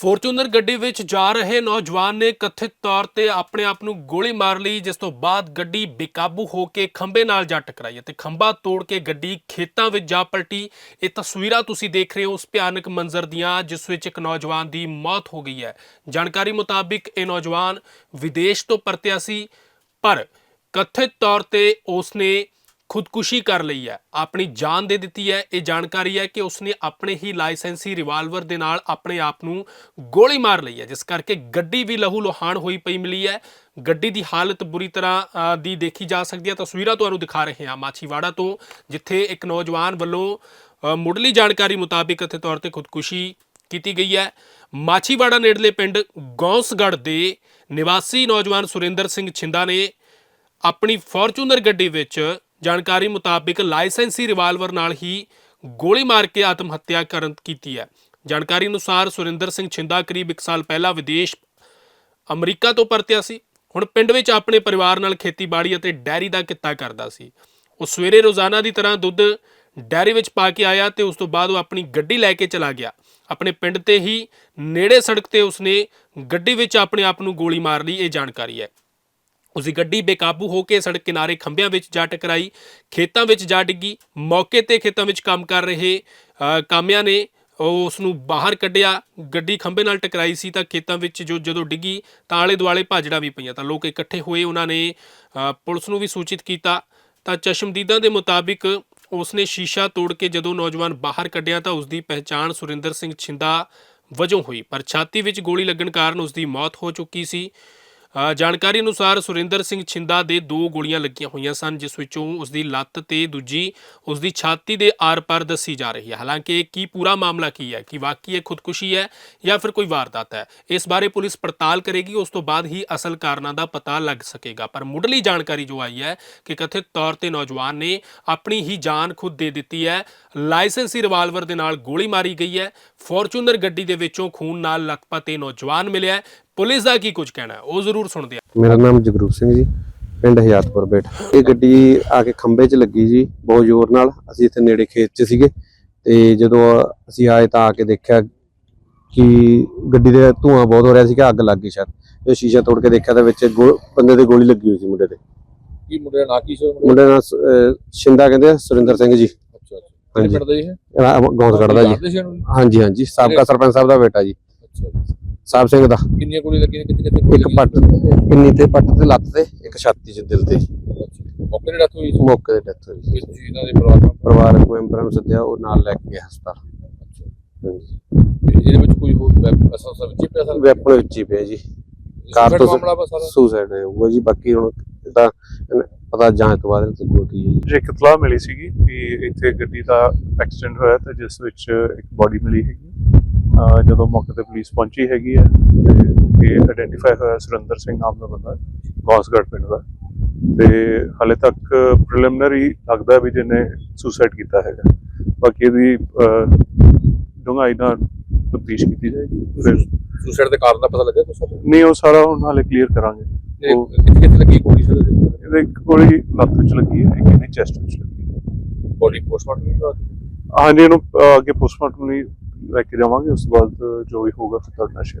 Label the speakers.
Speaker 1: Fortuner ਗੱਡੀ ਵਿੱਚ ਜਾ ਰਹੇ ਨੌਜਵਾਨ ਨੇ ਕਥਿਤ ਤੌਰ ਤੇ ਆਪਣੇ ਆਪ ਨੂੰ ਗੋਲੀ ਮਾਰ ਲਈ, ਜਿਸ ਤੋਂ ਬਾਅਦ ਗੱਡੀ ਬੇਕਾਬੂ ਹੋ ਕੇ ਖੰਭੇ ਨਾਲ ਜਾ ਟਕਰਾਈ ਅਤੇ ਖੰਭਾ ਤੋੜ ਕੇ ਗੱਡੀ ਖੇਤਾਂ ਵਿੱਚ ਜਾ ਪਲਟੀ। ਇਹ ਤਸਵੀਰਾਂ ਤੁਸੀਂ ਦੇਖ ਰਹੇ ਹੋ ਉਸ ਭਿਆਨਕ ਮੰਜ਼ਰ ਦੀਆਂ, ਜਿਸ ਵਿੱਚ ਇੱਕ ਨੌਜਵਾਨ ਦੀ ਮੌਤ ਹੋ ਗਈ ਹੈ। ਜਾਣਕਾਰੀ ਮੁਤਾਬਿਕ ਇਹ ਨੌਜਵਾਨ ਵਿਦੇਸ਼ ਤੋਂ ਪਰਤਿਆ ਸੀ, ਪਰ ਕਥਿਤ ਤੌਰ ਤੇ ਉਸਨੇ ਖੁਦਕੁਸ਼ੀ ਕਰ ਲਈ ਹੈ। ਆਪਣੀ ਜਾਨ ਦੇ ਦਿੱਤੀ ਹੈ। ਇਹ ਜਾਣਕਾਰੀ ਹੈ ਕਿ ਉਸਨੇ ਆਪਣੇ ਹੀ ਲਾਇਸੈਂਸੀ ਰਿਵਾਲਵਰ ਦੇ ਨਾਲ ਆਪਣੇ ਆਪ ਨੂੰ ਗੋਲੀ ਮਾਰ ਲਈ ਹੈ, ਜਿਸ ਕਰਕੇ ਗੱਡੀ ਵੀ ਲਹੂ ਲੋਹਾਨ ਹੋਈ ਪਈ ਮਿਲੀ ਹੈ। ਗੱਡੀ ਦੀ ਹਾਲਤ ਬੁਰੀ ਤਰ੍ਹਾਂ ਦੀ ਦੇਖੀ ਜਾ ਸਕਦੀ ਹੈ। ਤਸਵੀਰਾਂ ਤੁਹਾਨੂੰ ਦਿਖਾ ਰਹੇ ਹਾਂ ਮਾਛੀਵਾੜਾ ਤੋਂ, ਜਿੱਥੇ ਇੱਕ ਨੌਜਵਾਨ ਵੱਲੋਂ ਮੁੱਢਲੀ ਜਾਣਕਾਰੀ ਮੁਤਾਬਿਕ ਅਤੇ ਤੌਰ ਤੇ ਖੁਦਕੁਸ਼ੀ ਕੀਤੀ ਗਈ ਹੈ। ਮਾਛੀਵਾੜਾ ਨੇੜਲੇ ਪਿੰਡ ਗੌਂਸਗੜ੍ਹ ਦੇ ਨਿਵਾਸੀ ਨੌਜਵਾਨ ਸੁਰਿੰਦਰ ਸਿੰਘ ਛਿੰਦਾ ਨੇ ਆਪਣੀ ਫੋਰਚੂਨਰ ਗੱਡੀ ਵਿੱਚ ਜਾਣਕਾਰੀ ਮੁਤਾਬਿਕ ਲਾਇਸੈਂਸੀ ਰਿਵਾਲਵਰ ਨਾਲ ਹੀ ਗੋਲੀ ਮਾਰ ਕੇ ਆਤਮ ਹੱਤਿਆ ਕਰਨ ਕੀਤੀ ਹੈ। ਜਾਣਕਾਰੀ ਅਨੁਸਾਰ ਸੁਰਿੰਦਰ ਸਿੰਘ ਛਿੰਦਾ ਕਰੀਬ 1 ਸਾਲ ਪਹਿਲਾਂ ਵਿਦੇਸ਼ ਅਮਰੀਕਾ ਤੋਂ ਪਰਤਿਆ ਸੀ। ਹੁਣ ਪਿੰਡ ਵਿੱਚ ਆਪਣੇ ਪਰਿਵਾਰ ਨਾਲ ਖੇਤੀਬਾੜੀ ਅਤੇ ਡੈਰੀ ਦਾ ਕਿੱਤਾ ਕਰਦਾ ਸੀ। ਉਹ ਸਵੇਰੇ ਰੋਜ਼ਾਨਾ ਦੀ ਤਰ੍ਹਾਂ ਦੁੱਧ ਡੈਰੀ ਵਿੱਚ ਪਾ ਕੇ ਆਇਆ ਤੇ ਉਸ ਤੋਂ ਬਾਅਦ ਉਹ ਆਪਣੀ ਗੱਡੀ ਲੈ ਕੇ ਚਲਾ ਗਿਆ। ਆਪਣੇ ਪਿੰਡ ਤੇ ਹੀ ਨੇੜੇ ਸੜਕ ਤੇ ਉਸਨੇ ਗੱਡੀ ਵਿੱਚ ਆਪਣੇ ਆਪ ਨੂੰ ਗੋਲੀ ਮਾਰ ਲਈ, ਇਹ ਜਾਣਕਾਰੀ ਹੈ। ਉਸਦੀ ਗੱਡੀ ਬੇਕਾਬੂ ਹੋ ਕੇ ਸੜਕ ਕਿਨਾਰੇ ਖੰਭਿਆਂ ਵਿੱਚ ਜਾ ਟਕਰਾਈ, ਖੇਤਾਂ ਵਿੱਚ ਜਾ ਡਿੱਗੀ, ਮੌਕੇ ਤੇ ਖੇਤਾਂ ਵਿੱਚ ਕੰਮ ਕਰ ਰਹੇ ਕਾਮਿਆਂ ਨੇ ਉਹ ਉਸ ਨੂੰ ਬਾਹਰ ਕੱਢਿਆ, ਗੱਡੀ ਖੰਭੇ ਨਾਲ ਟਕਰਾਈ ਸੀ ਤਾਂ ਖੇਤਾਂ ਵਿੱਚ ਜੋ ਜਦੋਂ ਡਿੱਗੀ ਤਾਂ ਆਲੇ ਦੁਆਲੇ ਭਾਜੜਾਂ ਵੀ ਪਈਆਂ ਤਾਂ ਲੋਕ ਇਕੱਠੇ ਹੋਏ ਉਹਨਾਂ ਨੇ ਪੁਲਿਸ ਨੂੰ ਵੀ ਸੂਚਿਤ ਕੀਤਾ ਤਾਂ ਚਸ਼ਮਦੀਦਾਂ ਦੇ ਮੁਤਾਬਿਕ ਉਸਨੇ ਸ਼ੀਸ਼ਾ ਤੋੜ ਕੇ ਜਦੋਂ ਨੌਜਵਾਨ ਬਾਹਰ ਕੱਢਿਆ ਤਾਂ ਉਸਦੀ ਪਹਿਚਾਣ ਸੁਰਿੰਦਰ ਸਿੰਘ ਛਿੰਦਾ ਵਜੋਂ ਹੋਈ ਪਰ ਛਾਤੀ ਵਿੱਚ ਗੋਲੀ ਲੱਗਣ ਕਾਰਨ ਉਸਦੀ ਮੌਤ ਹੋ ਚੁੱਕੀ ਸੀ। ਜਾਣਕਾਰੀ ਅਨੁਸਾਰ ਸੁਰਿੰਦਰ ਸਿੰਘ ਛਿੰਦਾ ਦੇ ਦੋ ਗੋਲੀਆਂ ਲੱਗੀਆਂ ਹੋਈਆਂ ਸਨ, ਜਿਸ ਵਿੱਚੋਂ ਉਸਦੀ ਲੱਤ ਤੇ ਦੂਜੀ ਉਸਦੀ ਛਾਤੀ ਦੇ ਆਰ-ਪਾਰ ਦੱਸੀ ਜਾ ਰਹੀ ਹੈ। ਹਾਲਾਂਕਿ ਇਹ ਕੀ ਪੂਰਾ ਮਾਮਲਾ ਕੀ ਹੈ? ਕਿ ਵਾਕਈ ਇਹ ਖੁਦਕੁਸ਼ੀ ਹੈ ਜਾਂ ਫਿਰ ਕੋਈ ਵਾਰਦਾਤ ਹੈ? ਇਸ ਬਾਰੇ ਪੁਲਿਸ ਪੜਤਾਲ ਕਰੇਗੀ, ਉਸ ਤੋਂ ਬਾਅਦ ਹੀ ਅਸਲ ਕਾਰਨਾਂ ਦਾ ਪਤਾ ਲੱਗ ਸਕੇਗਾ। ਪਰ ਮੁੱਢਲੀ ਜਾਣਕਾਰੀ ਜੋ ਆਈ ਹੈ ਕਿ ਕਥਿਤ ਤੌਰ ਤੇ ਨੌਜਵਾਨ ਨੇ ਆਪਣੀ ਹੀ ਜਾਨ ਖੁਦ ਦੇ ਦਿੱਤੀ ਹੈ। ਲਾਇਸੈਂਸੀ ਰਿਵਾਲਵਰ ਦੇ ਨਾਲ ਗੋਲੀ ਮਾਰੀ ਗਈ ਹੈ। ਫੋਰਚੂਨਰ ਗੱਡੀ ਦੇ ਵਿੱਚੋਂ ਖੂਨ ਨਾਲ ਲਖਪਤ ਇਹ ਨੌਜਵਾਨ ਮਿਲਿਆ ਪੁਲਿਸ ਦਾ ਕੀ ਕੁਝ ਕਹਿਣਾ ਹੈ? ਉਹ ਜ਼ਰੂਰ ਸੁਣਦੇ ਹਾਂ।
Speaker 2: ਮੇਰਾ ਨਾਮ ਜਗਰੂਪ ਸਿੰਘ ਜੀ ਪਿੰਡ ਹਯਾਤਪੁਰ ਬੇਟ। ਇਹ ਗੱਡੀ ਆ ਕੇ ਖੰਭੇ 'ਚ ਲੱਗੀ ਜੀ ਬਹੁਤ ਜ਼ੋਰ ਨਾਲ। ਅਸੀਂ ਇੱਥੇ ਨੇੜੇ ਖੇਤ 'ਚ ਸੀਗੇ ਤੇ ਜਦੋਂ ਅਸੀਂ ਆਏ ਤਾਂ ਆ ਕੇ ਦੇਖਿਆ ਕਿ ਗੱਡੀ ਦੇ ਧੂਆਂ ਬਹੁਤ ਹੋ ਰਿਹਾ ਸੀ ਕਿ ਅੱਗ ਲੱਗ ਗਈ ਸ਼ਾਇਦ। ਜਦੋਂ ਸ਼ੀਸ਼ਾ ਤੋੜ ਕੇ ਦੇਖਿਆ ਤਾਂ ਵਿੱਚ ਗੋ- ਬੰਦੇ ਦੇ ਗੋਲੀ ਲੱਗੀ ਹੋਈ ਸੀ ਮੁੰਡੇ ਦੇ
Speaker 3: ਕੀ ਮੁੰਡੇ ਦਾ ਨਾਂ ਕੀ ਸੀ ਮੁੰਡੇ
Speaker 2: ਮੁੰਡੇ ਦਾ ਨਾਂ ਸ- ਅਹ ਸ਼ਿੰਦਾ ਕਹਿੰਦੇ ਆ, ਸੁਰਿੰਦਰ ਸਿੰਘ ਜੀ।
Speaker 3: ਅੱਛਾ ਅੱਛਾ। ਕਿਹੜੇ
Speaker 2: ਹਾਂਜੀ।
Speaker 3: ਪਿੰਡ ਦਾ ਜੀ ਇਹ
Speaker 2: ਗੌਂਦ ਕੱਢਦਾ ਜੀ।
Speaker 3: ਜਾਣਦੇ ਸੀ ਇਹਨੂੰ ਜੀ?
Speaker 2: ਹਾਂਜੀ ਹਾਂਜੀ। ਸਾਬਕਾ ਸਰਪੰਚ ਸਾਹਿਬ ਦਾ ਬੇਟਾ ਜੀ
Speaker 3: ਜੀ।
Speaker 2: ਸਾਹਿਬ ਸਿੰਘ ਦਾ।
Speaker 3: ਕਿੰਨੀਆਂ ਗੋਲੀ ਲੱਗੀਆਂ ਕਿੱਥੇ ਕਿੱਥੇ
Speaker 2: ਇੱਕ? ਪੱਟ ਇੰਨੀ ਤੇ ਪੱਟ ਤੇ ਲੱਤ ਤੇ ਇੱਕ ਛਾਤੀ 'ਚ ਦਿਲ ਤੇ।
Speaker 3: ਮੌਕੇ ਤੇ ਡੈਥ ਹੋਈ ਸੀ?
Speaker 2: ਮੌਕੇ ਤੇ ਡੈਥ ਹੋਈ
Speaker 3: ਇਸ ਜੀ ਇਹਨਾਂ ਦੇ ਪਰਿਵਾਰ ਨਾਲ?
Speaker 2: ਪਰਿਵਾਰ ਕੋ ਐਂਬੂਲੈਂਸ ਨੂੰ ਸੱਦਿਆ ਉਹ ਨਾਲ ਲੈ ਕੇ ਗਿਆ ਹਸਪਤਾਲ। ਹਾਂਜੀ।
Speaker 3: ਤੇ ਇਹਦੇ ਵਿੱਚ ਕੋਈ ਹੋਰ ਵੈਪ- ਅਸਲ ਸਭ ਪਿਆ ਸਰ?
Speaker 2: ਵੈਪਨ ਵਿੱਚ ਹੀ ਪਿਆ ਜੀ। ਕਾਰ ਤੋਂ
Speaker 3: ਮਾਮਲਾ ਵਾ ਸਾਰਾ?
Speaker 2: ਸੁਸਾਈਡ ਹੋਊਗਾ ਜੀ। ਬਾਕੀ ਹੁਣ ਇਹਦਾ ਪਤਾ ਜਾਂਚ ਤੋਂ ਬਾਅਦ ਲੱਗੂਗਾ ਕੀ ਹੈ ਜੀ।
Speaker 4: ਜੇ ਇੱਕ ਇਤਲਾਹ ਮਿਲੀ ਸੀਗੀ ਕਿ ਇੱਥੇ ਗੱਡੀ ਦਾ ਐਕਸੀਡੈਂਟ ਹੋਇਆ ਤੇ ਜਿਸ ਵਿੱਚ ਇੱਕ ਬਾਡੀ ਮਿਲੀ ਹੈਗੀ। ਜਦੋਂ ਮੌਕੇ ਤੇ ਪੁਲਿਸ ਪਹੁੰਚੀ ਹੈਗੀ ਹੈ ਤੇ ਇਹ ਆਇਡੈਂਟੀਫਾਈ ਹੋਇਆ ਸੁਰਿੰਦਰ ਸਿੰਘ ਨਾਮ ਦਾ ਬੰਦਾ ਗੌਸਗੜ੍ਹ ਪਿੰਡ ਦਾ। ਤੇ ਹਾਲੇ ਤੱਕ ਪ੍ਰੀਲਿਮਿਨਰੀ ਲੱਗਦਾ ਵੀ ਜਿਹਨੇ ਸੁਸਾਈਡ ਕੀਤਾ ਹੈਗਾ। ਬਾਕੀ ਇਹਦੀ ਡੂੰਘਾਈ ਨਾਲ ਤਫਤੀਸ਼ ਕੀਤੀ ਜਾਏਗੀ।
Speaker 3: ਸੁਸਾਈਡ ਦੇ ਕਾਰਨ ਦਾ ਪਤਾ ਲੱਗਿਆ ਸਰ
Speaker 4: ਨਹੀਂ ਉਹ ਸਾਰਾ ਹੁਣ ਹਾਲੇ ਕਲੀਅਰ ਕਰਾਂਗੇ। ਉਹ
Speaker 3: ਕਿੱਥੇ ਕਿੱਥੇ ਲੱਗੀ ਗੋਲੀ ਸਰ?
Speaker 4: ਇਹਦੇ ਇੱਕ ਗੋਲੀ ਲੱਤ ਵਿੱਚ ਲੱਗੀ ਹੈ ਇੱਕ ਇਹਦੀ ਚੈਸਟ ਵਿੱਚ ਲੱਗੀ ਹੈ।
Speaker 3: ਬੋਡੀ ਪੋਸਟਮਾਰਟਮ ਨਹੀਂ ਕਰਾ
Speaker 4: ਹਾਂਜੀ ਇਹਨੂੰ ਅੱਗੇ ਪੋਸਟਮਾਰਟਮ ਲਈ ਲੈ ਕੇ ਜਾਵਾਂਗੇ ਉਸ ਤੋਂ ਬਾਅਦ ਜੋ ਵੀ ਹੋਊਗਾ ਫਿਰ ਤੁਹਾਡੇ ਨਾਲ share